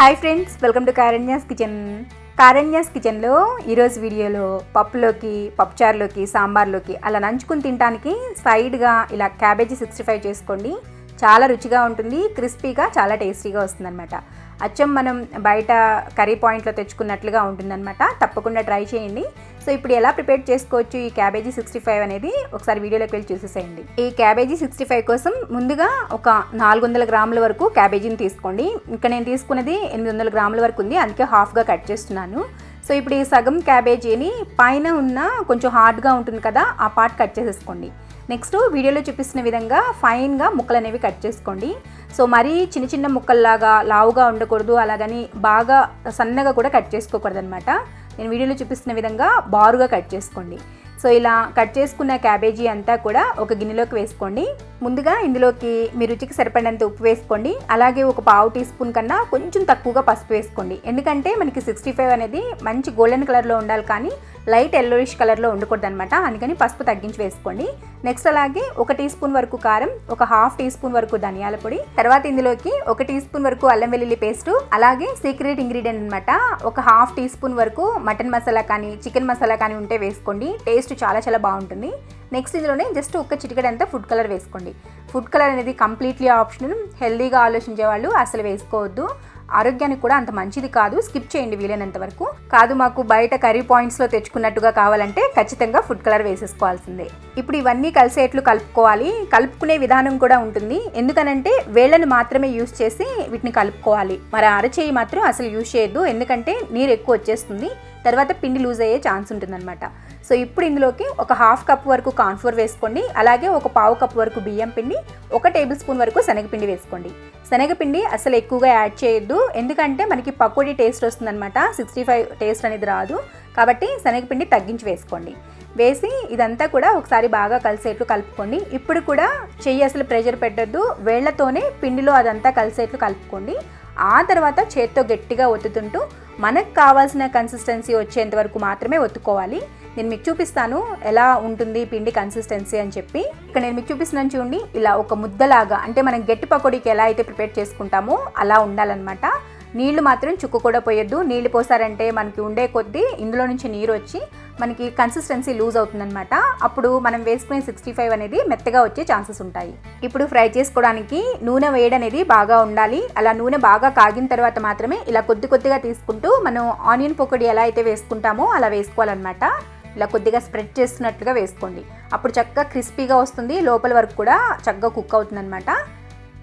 Hi friends welcome to Karanya's kitchen Karanya's కిచెన్లో ఈరోజు వీడియోలో పప్పులోకి పప్పుచారులోకి సాంబార్లోకి అలా నంచుకుని తినడానికి సైడ్గా ఇలా క్యాబేజీ సిక్స్టీ ఫైవ్ చేసుకోండి. చాలా రుచిగా ఉంటుంది క్రిస్పీగా చాలా టేస్టీగా వస్తుందన్నమాట. అచ్చం మనం బయట కర్రీ పాయింట్లో తెచ్చుకున్నట్లుగా ఉంటుందన్నమాట. తప్పకుండా ట్రై చేయండి. సో ఇప్పుడు ఎలా ప్రిపేర్ చేసుకోవచ్చు ఈ క్యాబేజీ సిక్స్టీ ఫైవ్ అనేది ఒకసారి వీడియోలోకి వెళ్ళి చూసేసేయండి. ఈ క్యాబేజీ సిక్స్టీ ఫైవ్ కోసం ముందుగా ఒక నాలుగు వందల గ్రాముల వరకు క్యాబేజీని తీసుకోండి. ఇంకా నేను తీసుకున్నది ఎనిమిది వందల గ్రాముల వరకు ఉంది. అందుకే హాఫ్గా కట్ చేస్తున్నాను. సో ఇప్పుడు ఈ సగం క్యాబేజీని పైన ఉన్న కొంచెం హార్డ్గా ఉంటుంది కదా ఆ పార్ట్ కట్ చేసేసుకోండి. నెక్స్ట్ వీడియోలో చూపిస్తున్న విధంగా ఫైన్గా ముక్కలు అనేవి కట్ చేసుకోండి. సో మరీ చిన్న చిన్న ముక్కల్లాగా లావుగా ఉండకూడదు అలాగని బాగా సన్నగా కూడా కట్ చేసుకోకూడదు అనమాట నేను వీడియోలో చూపిస్తున్న విధంగా బారుగా కట్ చేసుకోండి. సో ఇలా కట్ చేసుకున్న క్యాబేజీ అంతా కూడా ఒక గిన్నెలోకి వేసుకోండి. ముందుగా ఇందులోకి మీ రుచికి సరిపడినంత ఉప్పు వేసుకోండి. అలాగే ఒక పావు టీ స్పూన్ కన్నా కొంచెం తక్కువగా పసుపు వేసుకోండి. ఎందుకంటే మనకి సిక్స్టీ ఫైవ్ అనేది మంచి గోల్డెన్ కలర్లో ఉండాలి కానీ లైట్ ఎల్లోయిష్ కలర్లో ఉండకూడదు అనమాట అందుకని పసుపు తగ్గించి వేసుకోండి. నెక్స్ట్ అలాగే ఒక టీ స్పూన్ వరకు కారం ఒక హాఫ్ టీ స్పూన్ వరకు ధనియాల పొడి తర్వాత ఇందులోకి ఒక టీ స్పూన్ వరకు అల్లం వెల్లుల్లి పేస్ట్ అలాగే సీక్రెట్ ఇంగ్రీడియంట్ అనమాట ఒక హాఫ్ టీ స్పూన్ వరకు మటన్ మసాలా కానీ చికెన్ మసాలా కానీ ఉంటే వేసుకోండి. టేస్ట్ చాలా చాలా బాగుంటుంది. నెక్స్ట్ ఇందులోనే జస్ట్ ఒక్క చిటికడంతా ఫుడ్ కలర్ వేసుకోండి. ఫుడ్ కలర్ అనేది కంప్లీట్లీ ఆప్షనల్ హెల్దీగా ఆలోచించే వాళ్ళు అసలు వేసుకోవద్దు. ఆరోగ్యానికి కూడా అంత మంచిది కాదు. స్కిప్ చేయండి వీలైనంత వరకు. కాదు మాకు బయట కర్రీ పాయింట్స్లో తెచ్చుకున్నట్టుగా కావాలంటే ఖచ్చితంగా ఫుడ్ కలర్ వేసేసుకోవాల్సిందే. ఇప్పుడు ఇవన్నీ కలిసేట్లు కలుపుకోవాలి. కలుపుకునే విధానం కూడా ఉంటుంది. ఎందుకనంటే వేళ్ళను మాత్రమే యూస్ చేసి వీటిని కలుపుకోవాలి. మరి అరచేయి మాత్రం అసలు యూస్ చేయొద్దు. ఎందుకంటే నీరు ఎక్కువ వచ్చేస్తుంది. తర్వాత పిండి లూజ్ అయ్యే ఛాన్స్ ఉంటుందన్నమాట. సో ఇప్పుడు ఇందులోకి ఒక హాఫ్ కప్ వరకు కాన్ఫ్లోర్ వేసుకోండి. అలాగే ఒక పావు కప్ వరకు బియ్యం పిండి ఒక టేబుల్ స్పూన్ వరకు శనగపిండి వేసుకోండి. శనగపిండి అసలు ఎక్కువగా యాడ్ చేయొద్దు. ఎందుకంటే మనకి పకోడీ టేస్ట్ వస్తుందన్నమాట. సిక్స్టీ ఫైవ్ టేస్ట్ అనేది రాదు. కాబట్టి శనగపిండి తగ్గించి వేసుకోండి. వేసి ఇదంతా కూడా ఒకసారి బాగా కలిసేట్లు కలుపుకోండి. ఇప్పుడు కూడా చెయ్యి అసలు ప్రెషర్ పెట్టద్దు. వేళ్ళతోనే పిండిలో అదంతా కలిసేట్లు కలుపుకోండి. ఆ తర్వాత చేత్తో గట్టిగా ఒత్తుతుంటూ మనకు కావాల్సిన కన్సిస్టెన్సీ వచ్చేంత వరకు మాత్రమే ఒత్తుకోవాలి. నేను మీకు చూపిస్తాను ఎలా ఉంటుంది పిండి కన్సిస్టెన్సీ అని చెప్పి. ఇక్కడ నేను మీకు చూపిస్తున్నాను చూడండి ఇలా ఒక ముద్దలాగా అంటే మనం గట్టి పకోడీకి ఎలా అయితే ప్రిపేర్ చేసుకుంటామో అలా ఉండాలన్నమాట. నీళ్ళు మాత్రం చుక్కు కూడా పోయొద్దు. నీళ్ళు పోసారంటే మనకి ఉండే కొద్దీ ఇందులో నుంచి నీరు వచ్చి మనకి కన్సిస్టెన్సీ లూజ్ అవుతుందన్నమాట. అప్పుడు మనం వేసుకునే సిక్స్టీ ఫైవ్ అనేది మెత్తగా వచ్చే ఛాన్సెస్ ఉంటాయి. ఇప్పుడు ఫ్రై చేసుకోవడానికి నూనె వేడి అనేది బాగా ఉండాలి. అలా నూనె బాగా కాగిన తర్వాత మాత్రమే ఇలా కొద్ది కొద్దిగా తీసుకుంటూ మనం ఆనియన్ పొక్కడి ఎలా అయితే వేసుకుంటామో అలా వేసుకోవాలన్నమాట. ఇలా కొద్దిగా స్ప్రెడ్ చేస్తున్నట్లుగా వేసుకోండి. అప్పుడు చక్కగా క్రిస్పీగా వస్తుంది. లోపల వరకు కూడా చక్కగా కుక్ అవుతుంది అనమాట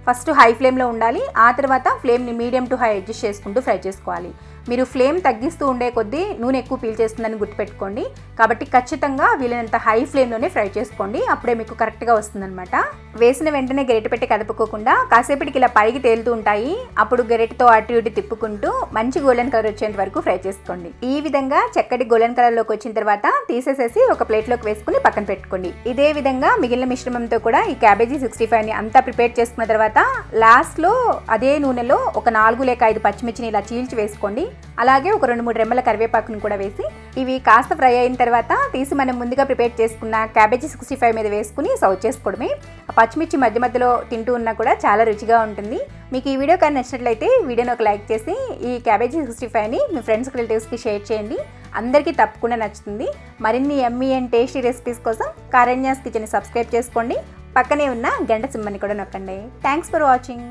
ఫస్ట్ హై ఫ్లేమ్లో ఉండాలి. ఆ తర్వాత ఫ్లేమ్ని మీడియం టు హై అడ్జస్ట్ చేసుకుంటూ ఫ్రై చేసుకోవాలి. మీరు ఫ్లేమ్ తగ్గిస్తూ ఉండే కొద్దీ నూనె ఎక్కువ పీల్చేస్తుందని గుర్తుపెట్టుకోండి. కాబట్టి ఖచ్చితంగా వీలైనంత హై ఫ్లేమ్లోనే ఫ్రై చేసుకోండి. అప్పుడే మీకు కరెక్ట్గా వస్తుందన్నమాట. వేసిన వెంటనే గరిటె పెట్టి కదుపుకోకుండా కాసేపటికి ఇలా పైకి తేలుతూ ఉంటాయి. అప్పుడు గరిటెతో అటు ఇటు తిప్పుకుంటూ మంచి గోల్డెన్ కలర్ వచ్చేంత వరకు ఫ్రై చేసుకోండి. ఈ విధంగా చక్కటి గోల్డెన్ కలర్లోకి వచ్చిన తర్వాత తీసేసేసి ఒక ప్లేట్లోకి వేసుకుని పక్కన పెట్టుకోండి. ఇదే విధంగా మిగిలిన మిశ్రమంతో కూడా ఈ క్యాబేజీ సిక్స్టీ ఫైవ్ని అంతా ప్రిపేర్ చేసుకున్న తర్వాత లాస్ట్లో అదే నూనెలో ఒక నాలుగు లేక ఐదు పచ్చిమిర్చిని ఇలా చీల్చి వేసుకోండి. అలాగే ఒక రెండు మూడు రెమ్మల కరివేపాకును కూడా వేసి ఇవి కాస్త ఫ్రై అయిన తర్వాత తీసి మనం ముందుగా ప్రిపేర్ చేసుకున్న క్యాబేజీ సిక్స్టీ ఫైవ్ మీద వేసుకుని సర్వ్ చేసుకోవడమే. ఆ పచ్చిమిర్చి మధ్య మధ్యలో తింటూ ఉన్నా కూడా చాలా రుచిగా ఉంటుంది. మీకు ఈ వీడియో కానీ నచ్చినట్లయితే వీడియోని ఒక లైక్ చేసి ఈ క్యాబేజీ సిక్స్టీ ఫైవ్ని మీ ఫ్రెండ్స్ రిలేటివ్స్కి షేర్ చేయండి. అందరికీ తప్పకుండా నచ్చుతుంది. మరిన్ని ఎమ్మీ అండ్ టేస్టీ రెసిపీస్ కోసం కారణ్యాస్ కిచెన్ని సబ్స్క్రైబ్ చేసుకోండి. పక్కనే ఉన్న గంట సింబని కూడా నొక్కండి. Thanks for watching